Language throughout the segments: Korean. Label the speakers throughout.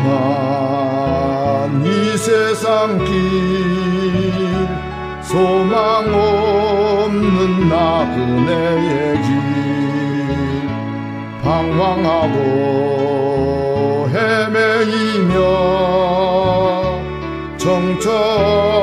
Speaker 1: 험한 이 세상 길. 소망 없는 나그네의 길. 방황하고 헤매이며 정처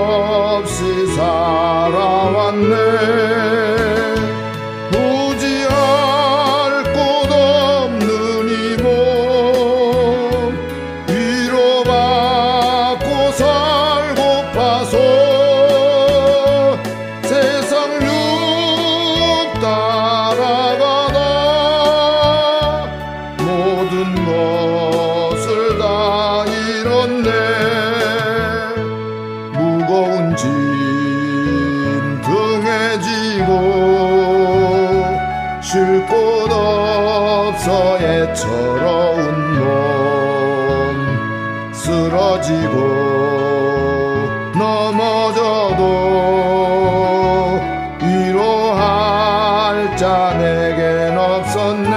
Speaker 1: 넘어져도 위로할 자 내겐 없었네.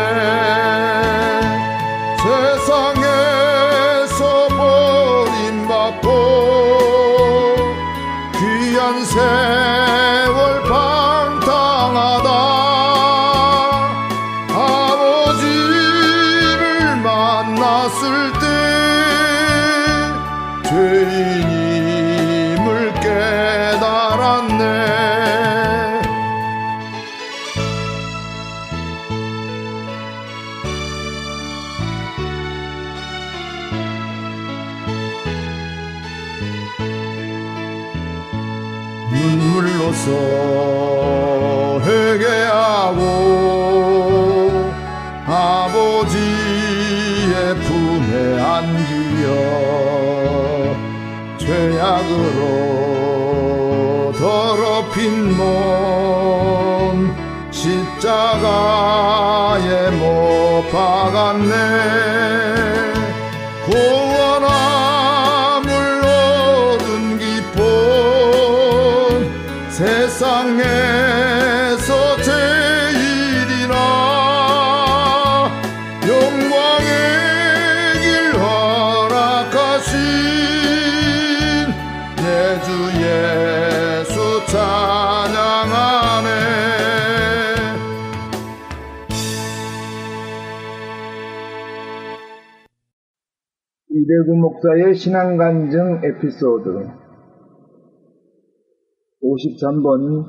Speaker 1: 세상에서 버림받고 귀한 세월 방탕하다. 아버지를 만났을 때 죄인임 눈물로써 회개하고 아버지의 품에 안기어 죄악으로 더럽힌 몸 십자가에 못 박았네 세상에서 제일이나 영광의 길 허락하신 내 주 예수 찬양하네.
Speaker 2: 이대구 목사의 신앙간증 에피소드 53번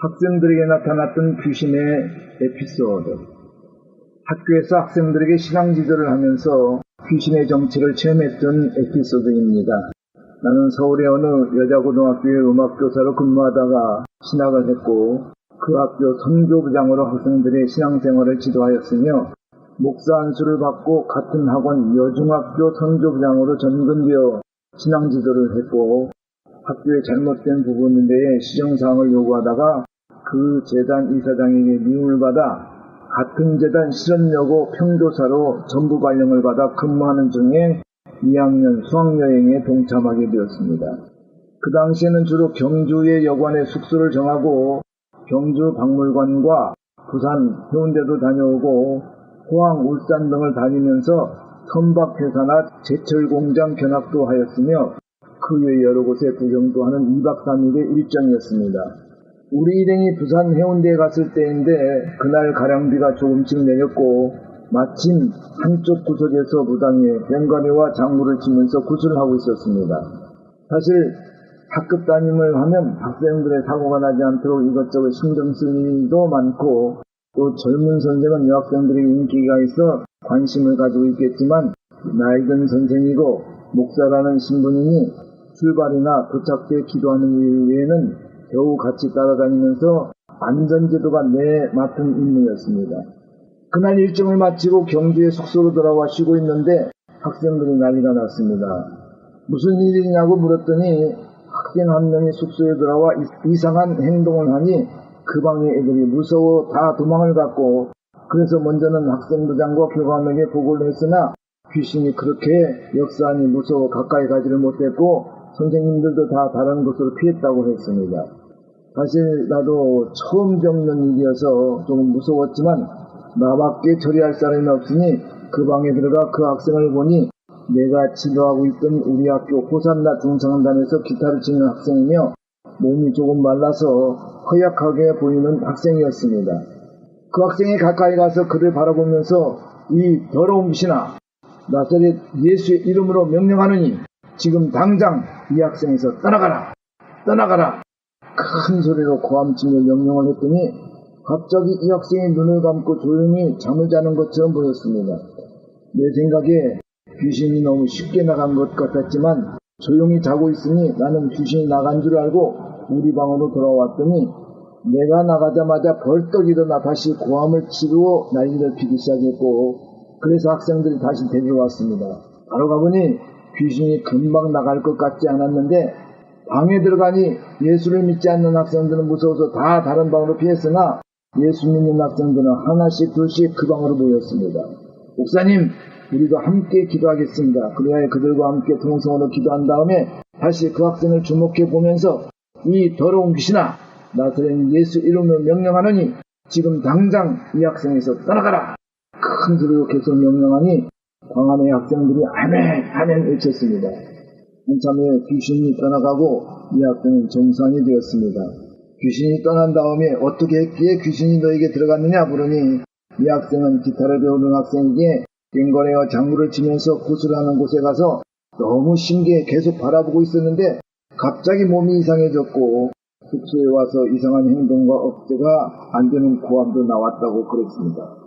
Speaker 2: 학생들에게 나타났던 귀신의 에피소드 학교에서 학생들에게 신앙 지도를 하면서 귀신의 정체를 체험했던 에피소드입니다. 나는 서울의 어느 여자고등학교의 음악교사로 근무하다가 신학을 했고 그 학교 선교부장으로 학생들의 신앙생활을 지도하였으며 목사 안수를 받고 같은 학원 여중학교 선교부장으로 전근되어 신앙 지도를 했고 학교의 잘못된 대해 시정사항을 요구하다가 그 재단 이사장에게 미움을 받아 같은 재단 실업여고 평교사로 전부 발령을 받아 근무하는 중에 2학년 수학여행에 동참하게 되었습니다. 그 당시에는 주로 경주의 여관에 숙소를 정하고 경주 박물관과 부산, 해운대도 다녀오고 포항, 울산 등을 다니면서 선박회사나 제철공장 견학도 하였으며 그 외 여러 곳에 구경도 하는 2박 3일의 일정이었습니다. 우리 일행이 부산 해운대에 갔을 때인데 그날 가량비가 조금씩 내렸고 마침 한쪽 구석에서 무당에 뱅가리와 장구를 치면서 구슬을 하고 있었습니다. 사실 학급 담임을 하면 학생들의 사고가 나지 않도록 이것저것 신경 쓸 일도 많고 또 젊은 선생은 여학생들에게 인기가 있어 관심을 가지고 있겠지만 든 선생이고 목사라는 신분이니 출발이나 도착 때 기도하는 일 외에는 겨우 같이 따라다니면서 안전제도가 내 맡은 임무였습니다. 그날 일정을 마치고 경주에 숙소로 돌아와 쉬고 있는데 학생들이 난리가 났습니다. 무슨 일이냐고 물었더니 학생 한 명이 숙소에 들어와 이- 이상한 행동을 하니 그 방의 애들이 무서워 다 도망을 갔고 그래서 먼저는 학생부장과 교감에게 보고를 했으나 귀신이 그렇게 역사하니 무서워 가까이 가지를 못했고 선생님들도 다 다른 곳으로 피했다고 했습니다. 사실 나도 처음 겪는 일이어서 조금 무서웠지만 나밖에 처리할 사람이 없으니 그 방에 들어가 그 학생을 보니 내가 지도하고 있던 우리 학교 호산나 중성단에서 기타를 치는 학생이며 몸이 조금 말라서 허약하게 보이는 학생이었습니다. 그 학생이 가까이 가서 그를 바라보면서 이 더러운 빛이나 나사렛 예수의 이름으로 명령하느니 지금 당장 이 학생에서 떠나가라 떠나가라 큰 소리로 고함치며 명령을 했더니 갑자기 이 학생이 눈을 감고 조용히 잠을 자는 것처럼 보였습니다. 내 생각에 귀신이 너무 쉽게 나간 것 같았지만 조용히 자고 있으니 나는 귀신이 나간 줄 알고 우리 방으로 돌아왔더니 내가 나가자마자 벌떡 일어나 다시 고함을 치고 난리를 피기 시작했고 그래서 학생들이 다시 데리러 왔습니다. 바로 가보니 귀신이 금방 나갈 것 같지 않았는데 방에 들어가니 예수를 믿지 않는 학생들은 무서워서 다 다른 방으로 피했으나 예수 믿는 학생들은 하나씩 둘씩 그 방으로 모였습니다. 목사님, 우리도 함께 기도하겠습니다. 그래야 그들과 함께 통성으로 기도한 다음에 다시 그 학생을 주목해 보면서 이 더러운 귀신아, 나사렛 예수 이름으로 명령하노니 지금 당장 이 학생에서 떠나가라. 큰 소리로 계속 명령하니 방 안의 학생들이 아멘, 아멘 외쳤습니다. 한참 후에 귀신이 떠나가고 이 학생은 정상이 되었습니다. 귀신이 떠난 다음에 어떻게 했기에 귀신이 너에게 들어갔느냐 물으니 이 학생은 기타를 배우는 학생에게 갱거래와 장구를 치면서 구슬하는 곳에 가서 너무 신기해 계속 바라보고 있었는데 갑자기 몸이 이상해졌고 숙소에 와서 이상한 행동과 억제가 안 되는 고함도 나왔다고 그랬습니다.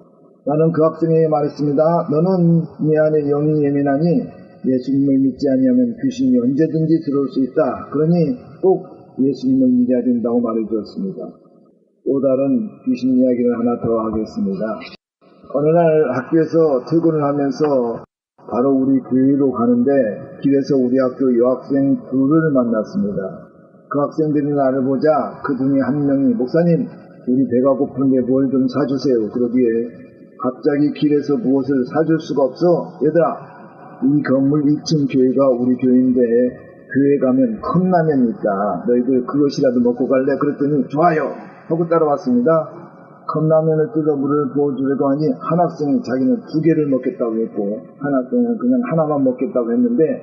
Speaker 2: 나는 그 학생에게 말했습니다. 너는 네 안에 영이 예민하니 예수님을 믿지 아니하면 귀신이 언제든지 들어올 수 있다. 그러니 꼭 예수님을 믿어야 된다고 말해주었습니다. 또 다른 귀신 이야기를 하나 더 하겠습니다. 어느 날 학교에서 퇴근을 하면서 바로 우리 교회로 가는데 길에서 우리 학교 여학생 둘을 만났습니다. 그 학생들이 나를 보자 그 중에 한 명이 목사님 우리 배가 고픈데 뭘 좀 사주세요. 그러기에 갑자기 길에서 무엇을 사줄 수가 없어 얘들아 이 건물 2층 교회가 우리 교회인데 교회 가면 컵라면이 있다. 너희들 그것이라도 먹고 갈래? 그랬더니 좋아요 하고 따라왔습니다. 컵라면을 뜯어 물을 부어주려고 하니 한 학생이 자기는 두 개를 먹겠다고 했고 한 학생은 그냥 하나만 먹겠다고 했는데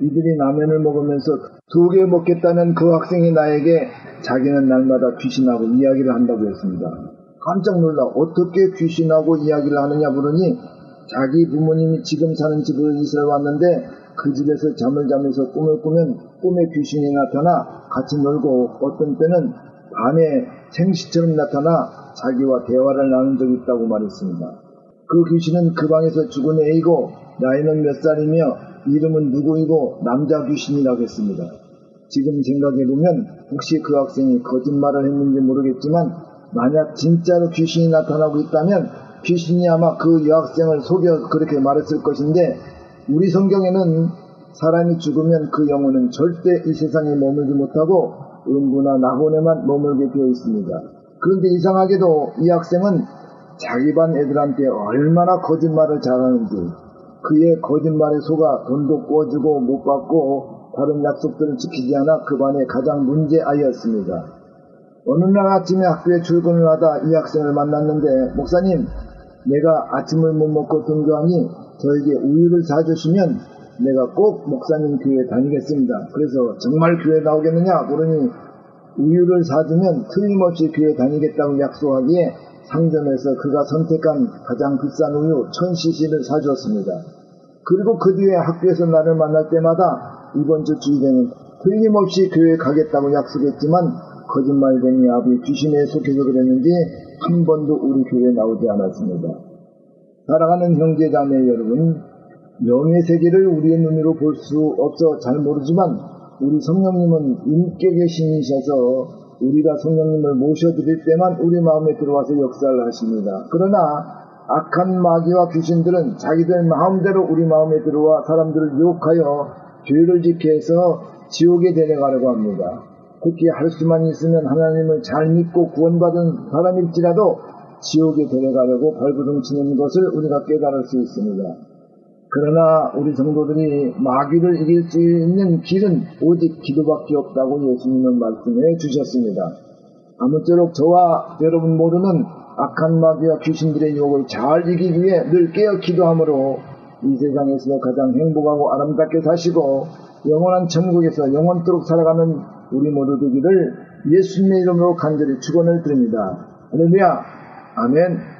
Speaker 2: 이들이 라면을 먹으면서 두 개 먹겠다는 그 학생이 나에게 자기는 날마다 귀신하고 이야기를 한다고 했습니다. 깜짝 놀라 어떻게 귀신하고 이야기를 하느냐 물으니 자기 부모님이 지금 사는 집으로 이사를 왔는데 그 집에서 잠을 자면서 꿈을 꾸면 꿈에 귀신이 나타나 같이 놀고 어떤 때는 밤에 생시처럼 나타나 자기와 대화를 나눈 적이 있다고 말했습니다. 그 귀신은 그 방에서 죽은 애이고 나이는 몇 살이며 이름은 누구이고 남자 귀신이라고 했습니다. 지금 생각해보면 혹시 그 학생이 거짓말을 했는지 모르겠지만 만약 진짜로 귀신이 나타나고 있다면 귀신이 아마 그 여학생을 속여 그렇게 말했을 것인데 우리 성경에는 사람이 죽으면 그 영혼은 절대 이 세상에 머물지 못하고 음부나 낙원에만 머물게 되어 있습니다. 그런데 이상하게도 이 학생은 자기 반 애들한테 얼마나 거짓말을 잘하는지 그의 거짓말에 속아 돈도 꿔주고 못 받고 다른 약속들을 지키지 않아 그 반의 가장 문제 아이였습니다. 어느 날 아침에 학교에 출근을 하다 이 학생을 만났는데 목사님 내가 아침을 못 먹고 등교하니 저에게 우유를 사주시면 내가 꼭 목사님 교회 다니겠습니다. 그래서 정말 교회 나오겠느냐 그러니 우유를 사주면 틀림없이 교회 다니겠다고 약속하기에 상점에서 그가 선택한 가장 비싼 우유 1000cc를 사주었습니다. 그리고 그 뒤에 학교에서 나를 만날 때마다 이번 주 주일에는 틀림없이 교회 가겠다고 약속했지만 거짓말쟁이 아비 귀신에 속해서 그랬는지 한 번도 우리 교회에 나오지 않았습니다. 사랑하는 형제 자매 여러분, 영의 세계를 우리의 눈으로 볼 수 없어 잘 모르지만 우리 성령님은 인격의 신이셔서 우리가 성령님을 모셔드릴 때만 우리 마음에 들어와서 역사를 하십니다. 그러나 악한 마귀와 귀신들은 자기들 마음대로 우리 마음에 들어와 사람들을 유혹하여 짓게 해서 지옥에 데려가려고 합니다. 특히 할 수만 있으면 하나님을 잘 믿고 구원받은 사람일지라도 지옥에 데려가려고 발버둥치는 것을 우리가 깨달을 수 있습니다. 그러나 우리 성도들이 마귀를 이길 수 있는 길은 오직 기도밖에 없다고 예수님은 말씀해 주셨습니다. 아무쪼록 저와 여러분 모두는 악한 마귀와 귀신들의 유혹을 잘 이기기 위해 늘 깨어 기도하므로
Speaker 1: 이 세상에서 가장 행복하고 아름답게 사시고 영원한 천국에서 영원토록 살아가는 우리 모두 되기를 예수님의 이름으로 간절히 축원을 드립니다. 할렐루야. 아멘.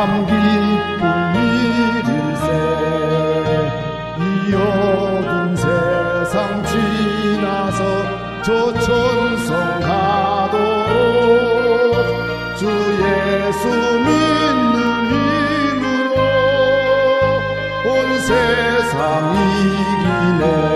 Speaker 3: 참 기쁜 일일세 이 어두운 세상 지나서 저 천성 가도록 주 예수 믿는 힘으로 온 세상 이기네.